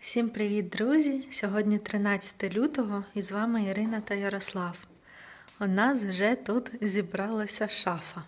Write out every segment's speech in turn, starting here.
Всім привіт, друзі! Сьогодні 13 лютого і з вами Ірина та Ярослав. У нас вже тут зібралася шафа.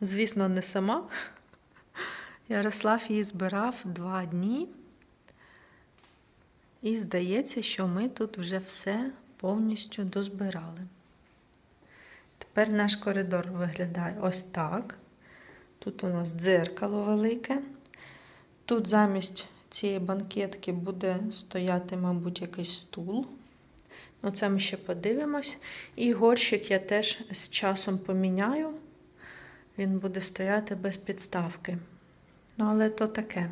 Звісно, не сама. Ярослав її збирав два дні. І здається, що ми тут вже все повністю дозбирали. Тепер наш коридор виглядає ось так. Тут у нас дзеркало велике. Тут замість цієї банкетки буде стояти, мабуть, якийсь стул. Ну, це ми ще подивимось. І горщик я теж з часом поміняю. Він буде стояти без підставки. Ну, але то таке.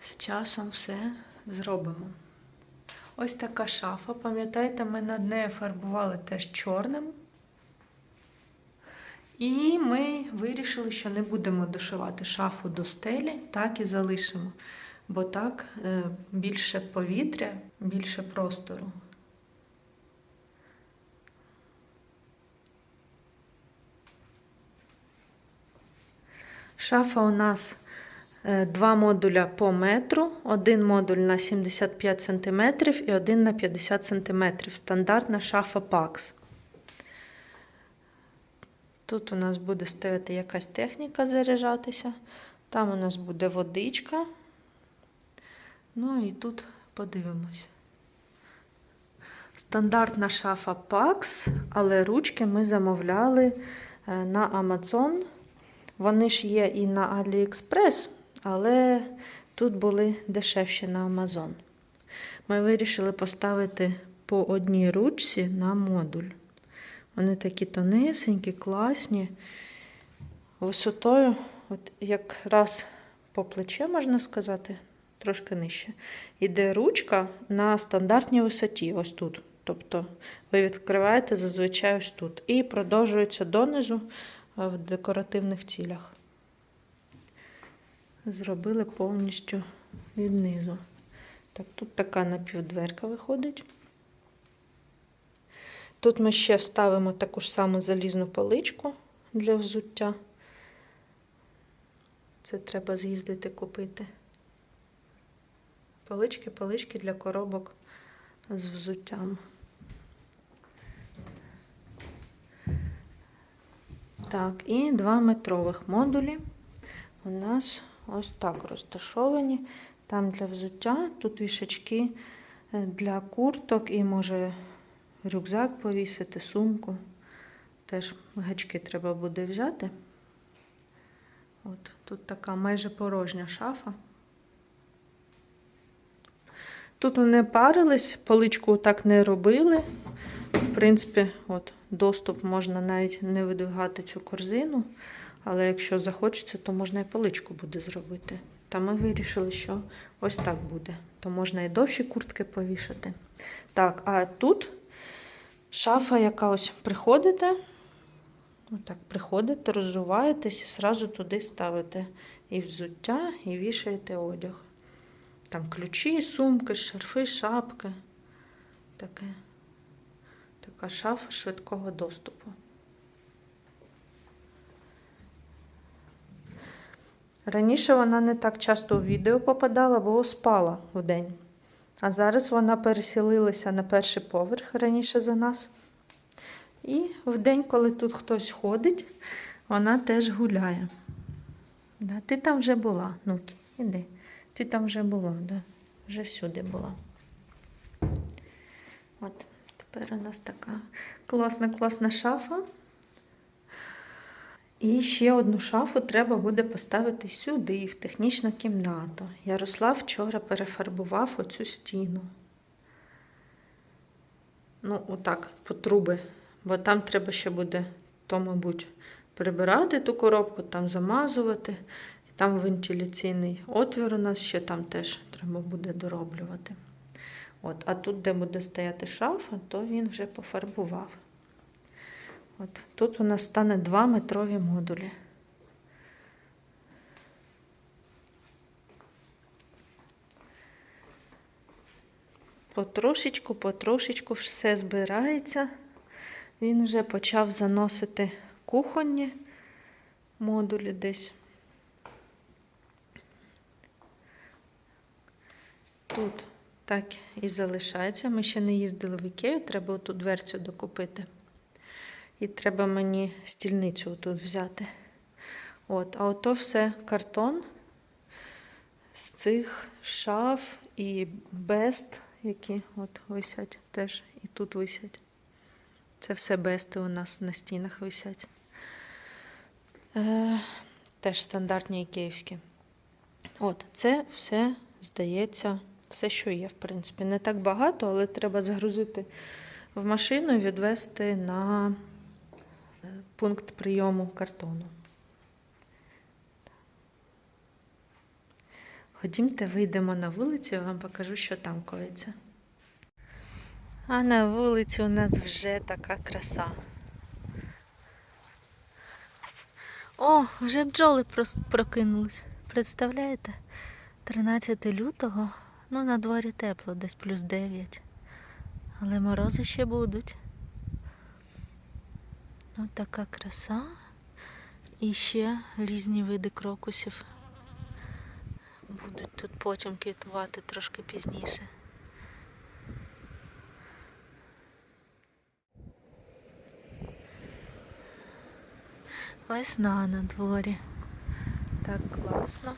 З часом все зробимо. Ось така шафа. Пам'ятаєте, ми над нею фарбували теж чорним. І ми вирішили, що не будемо дошивати шафу до стелі, так і залишимо. Бо так е, більше повітря, більше простору. Шафа у нас е, два модуля по метру, один модуль на 75 см і один на 50 см. Стандартна шафа PAX. Тут у нас буде стояти якась техніка заряджатися. Там у нас буде водичка. Ну і тут подивимось. Стандартна шафа PAX, але ручки ми замовляли на Amazon. Вони ж є і на AliExpress, але тут були дешевші на Amazon. Ми вирішили поставити по одній ручці на модуль. Вони такі тонесенькі, класні. Висотою, от якраз по плече, можна сказати, трошки нижче. Іде ручка на стандартній висоті, ось тут. Тобто ви відкриваєте зазвичай ось тут. І продовжується донизу в декоративних цілях. Зробили повністю віднизу. Так, тут така напівдверка виходить. Тут ми ще вставимо таку ж саму залізну поличку для взуття. Це треба з'їздити купити. Полички, полички для коробок з взуттям. Так, і два метрових модулі у нас ось так розташовані. Там для взуття, тут вішачки для курток і може рюкзак повісити, сумку. Теж гачки треба буде взяти. От Тут така майже порожня шафа. Тут вони парились, поличку так не робили. В принципі, от, доступ можна навіть не видвигати цю корзину, але якщо захочеться, то можна і поличку буде зробити. Та ми вирішили, що ось так буде. То можна і довші куртки повішати. Так, а тут шафа, яка ось приходите, отак приходите, роззуваєтесь і зразу туди ставите і взуття, і вішаєте одяг. Там ключі, сумки, шарфи, шапки. Таке. Така шафа швидкого доступу. Раніше вона не так часто у відео попадала, бо спала в день. А зараз вона переселилася на перший поверх раніше за нас. І в день, коли тут хтось ходить, вона теж гуляє. Да, Ти там вже була, Нукі, іди. Ти там вже була, да? вже всюди була. От, тепер у нас така класна, класна шафа. І ще одну шафу треба буде поставити сюди, в технічну кімнату. Ярослав вчора перефарбував оцю стіну. Ну, отак, по труби. Бо там треба ще буде, то, мабуть, прибирати ту коробку, там замазувати. Там вентиляційний отвір у нас ще там теж треба буде дороблювати. От, А тут, де буде стояти шафа, то він вже пофарбував. От Тут у нас стане 2 метрові модулі. Потрошечку, потрошечку все збирається. Він вже почав заносити кухонні модулі десь. тут так і залишається. Ми ще не їздили в Ікею, треба оту дверцю докупити. І треба мені стільницю тут взяти. От, а ото все картон з цих шаф і бест, які от висять теж і тут висять. Це все бести у нас на стінах висять. Е, теж стандартні ікеївські. От, це все, здається, все, що є, в принципі. Не так багато, але треба загрузити в машину і відвести на пункт прийому картону. Ходімте, вийдемо на вулицю, я вам покажу, що там коїться. А на вулиці у нас вже така краса. О, вже бджоли прокинулись. Представляєте? 13 лютого, ну на дворі тепло, десь плюс 9. Але морози ще будуть. Ось така краса. І ще різні види крокусів будуть тут потім квітувати трошки пізніше. Весна на дворі. Так класно.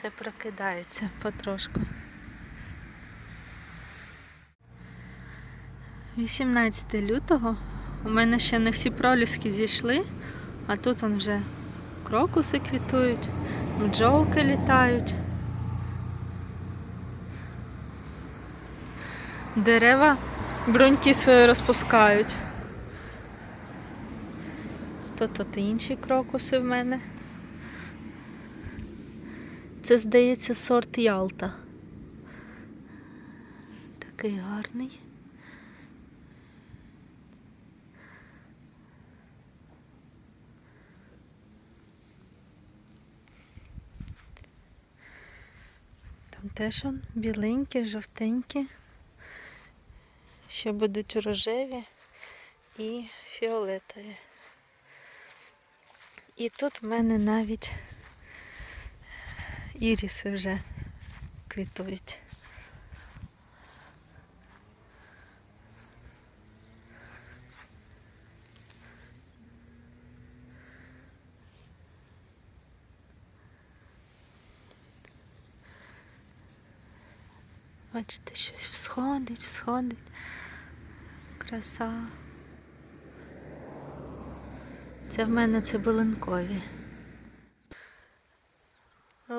Все прокидається потрошку. 18 лютого. У мене ще не всі проліски зійшли, а тут он вже крокуси квітують, бджолки літають. Дерева бруньки свої розпускають. Тут от інші крокуси в мене. Це, здається, сорт Ялта. Такий гарний. Там теж он біленькі, жовтенькі. Ще будуть рожеві і фіолетові. І тут в мене навіть іріси вже квітують. Бачите, щось всходить, всходить. Краса. Це в мене цибулинкові.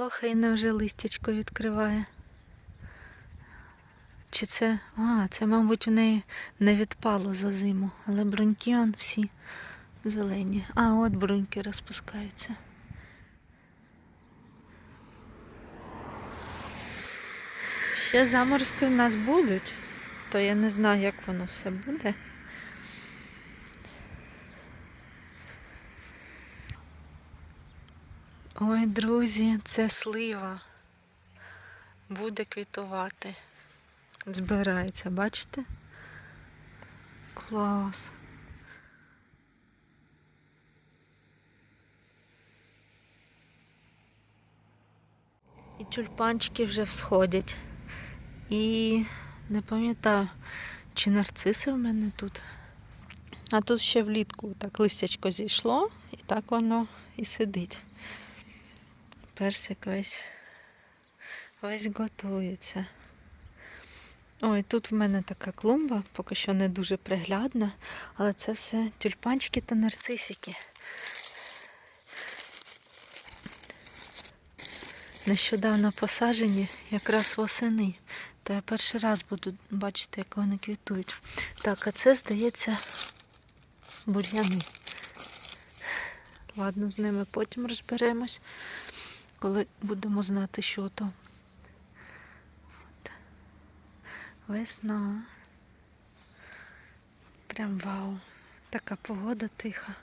Лохина вже листячко відкриває. Чи це. А, це, мабуть, у неї не відпало за зиму, але бруньки он всі зелені. А, от бруньки розпускаються. Ще заморозки в нас будуть, то я не знаю, як воно все буде. Ой, друзі, це слива. Буде квітувати. Збирається, бачите? Клас. І тюльпанчики вже всходять. І не пам'ятаю, чи нарциси в мене тут. А тут ще влітку так листячко зійшло, і так воно і сидить. Персик весь, весь готується. Ой, тут в мене така клумба, поки що не дуже приглядна, але це все тюльпанчики та нарцисики. Нещодавно посаджені якраз восени. То я перший раз буду бачити, як вони квітують. Так, а це, здається, бур'яни. Ладно, з ними потім розберемось, коли будемо знати, що то. Весна. Прям вау. Така погода тиха.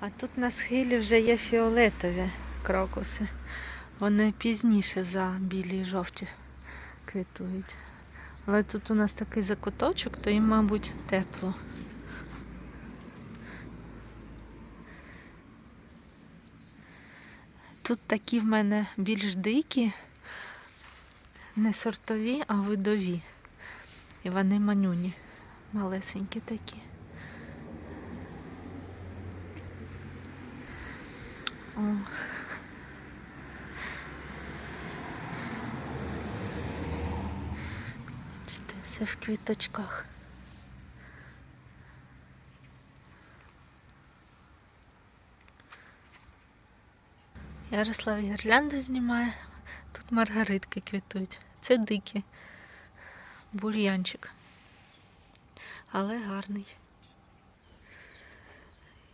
А тут на схилі вже є фіолетові крокуси. Вони пізніше за білі і жовті квітують. Але тут у нас такий закуточок, то їм, мабуть, тепло. Тут такі в мене більш дикі, не сортові, а видові. І вони манюні, малесенькі такі. О. Все в квіточках. Ярослав гірлянду знімає. Тут маргаритки квітують. Це дикі. Бур'янчик. Але гарний.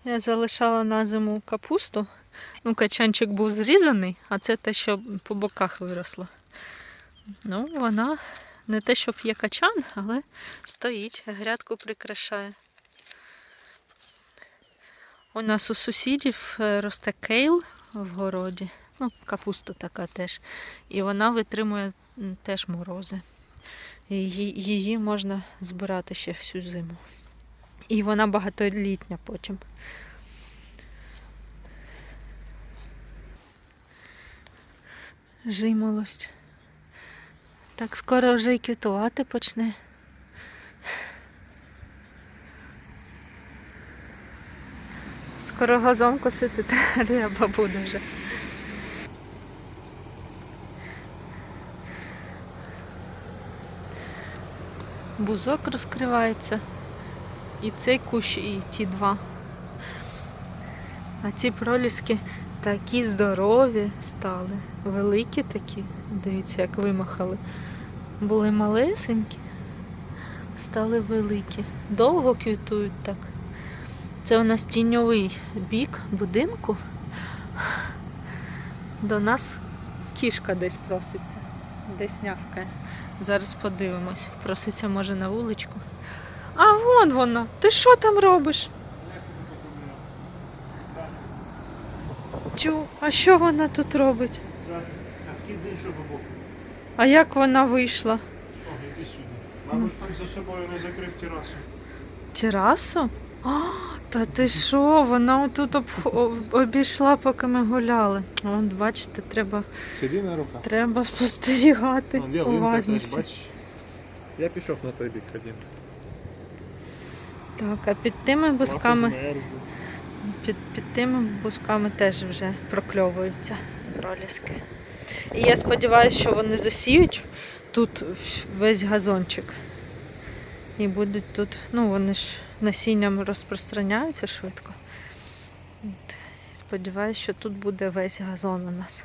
Я залишала на зиму капусту. Ну, качанчик був зрізаний, а це те, що по боках виросло. Ну, вона не те, щоб є качан, але стоїть, грядку прикрашає. У нас у сусідів е, росте кейл в городі. Ну, капуста така теж. І вона витримує теж морози. Її, її можна збирати ще всю зиму. І вона багатолітня потім. Жимолость. Так скоро вже і квітувати почне. Скоро газон косити треба буде вже. Бузок розкривається. І цей кущ, і ті два. А ці проліски такі здорові стали. Великі такі. Дивіться, як вимахали. Були малесенькі, стали великі. Довго квітують так. Це у нас тіньовий бік будинку. До нас кішка десь проситься, десь нявкає. Зараз подивимось. Проситься може на вуличку. А вон вона. Ти що там робиш? Тю, а що вона тут робить? А вхід з іншого боку. А як вона вийшла? Що, йди сюди. Мабуть, там за собою не закрив терасу. Терасу? А, та ти що? Вона тут об, об- обійшла, поки ми гуляли. Вон, бачите, треба, Сиди на руках. треба спостерігати Вон, ялинка теж, уважніше. бачиш? Я пішов на той бік ходім. Так, а під тими бусками, змерзли. Під, під тими бусками теж вже прокльовуються проліски. І я сподіваюся, що вони засіють тут весь газончик. І будуть тут, ну вони ж насінням розпространяються швидко. От. І Сподіваюся, що тут буде весь газон у нас.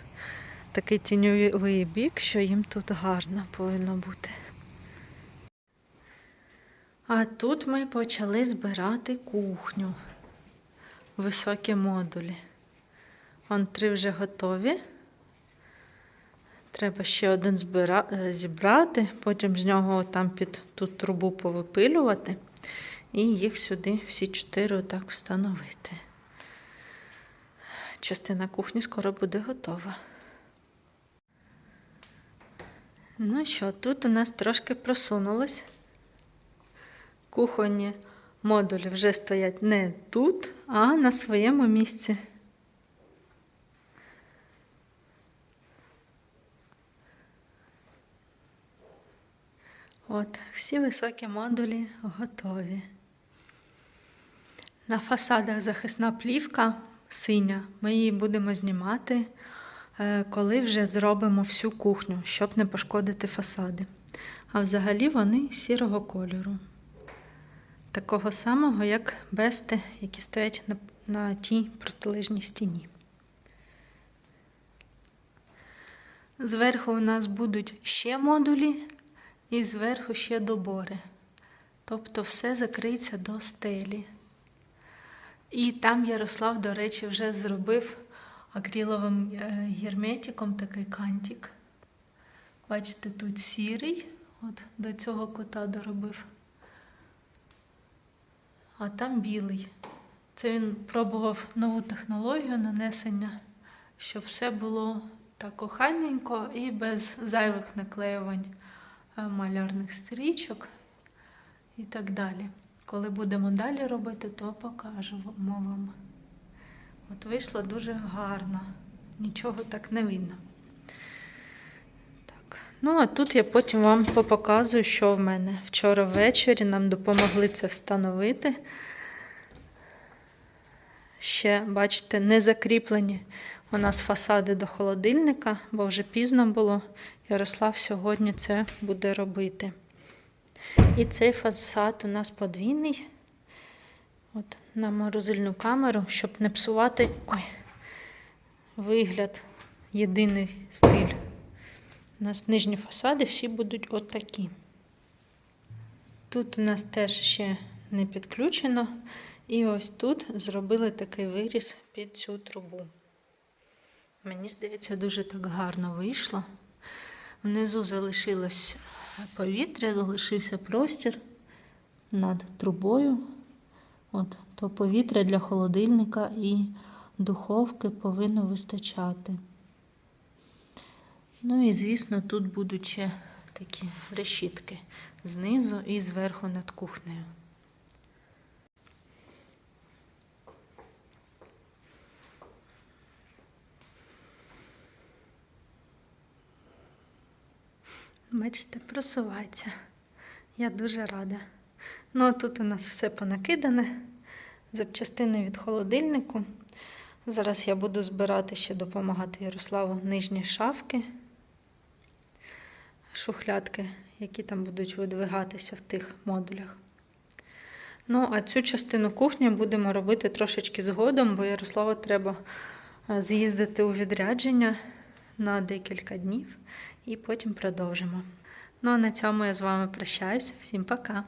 Такий тіньовий бік, що їм тут гарно повинно бути. А тут ми почали збирати кухню. Високі модулі. Вон три вже готові. Треба ще один е, зібрати, потім з нього там під ту трубу повипилювати і їх сюди всі чотири отак встановити. Частина кухні скоро буде готова. Ну що, тут у нас трошки просунулось. Кухонні модулі вже стоять не тут, а на своєму місці. От, всі високі модулі готові. На фасадах захисна плівка синя. Ми її будемо знімати, е, коли вже зробимо всю кухню, щоб не пошкодити фасади. А взагалі вони сірого кольору. Такого самого, як бести, які стоять на, на тій протилежній стіні. Зверху у нас будуть ще модулі, і зверху ще добори. Тобто все закриється до стелі. І там Ярослав, до речі, вже зробив акриловим е, герметиком такий кантик. Бачите, тут сірий, от до цього кута доробив. А там білий. Це він пробував нову технологію нанесення, щоб все було так охайненько і без зайвих наклеювань е, малярних стрічок і так далі. Коли будемо далі робити, то покажемо вам. От вийшло дуже гарно, нічого так не видно. Ну, а тут я потім вам попоказую, що в мене. Вчора ввечері нам допомогли це встановити. Ще, бачите, не закріплені у нас фасади до холодильника, бо вже пізно було. Ярослав сьогодні це буде робити. І цей фасад у нас подвійний. От на морозильну камеру, щоб не псувати ой, вигляд, єдиний стиль. У нас нижні фасади всі будуть отакі. Тут у нас теж ще не підключено. І ось тут зробили такий виріз під цю трубу. Мені здається, дуже так гарно вийшло. Внизу залишилось повітря, залишився простір над трубою. От, то повітря для холодильника і духовки повинно вистачати. Ну і, звісно, тут будуть ще такі решітки знизу і зверху над кухнею. Бачите, просувається. Я дуже рада. Ну, а тут у нас все понакидане. Запчастини від холодильнику. Зараз я буду збирати ще допомагати Ярославу нижні шафки, шухлядки, які там будуть видвигатися в тих модулях. Ну, а цю частину кухні будемо робити трошечки згодом, бо Ярославу треба е, з'їздити у відрядження на декілька днів і потім продовжимо. Ну а на цьому я з вами прощаюсь. Всім пока!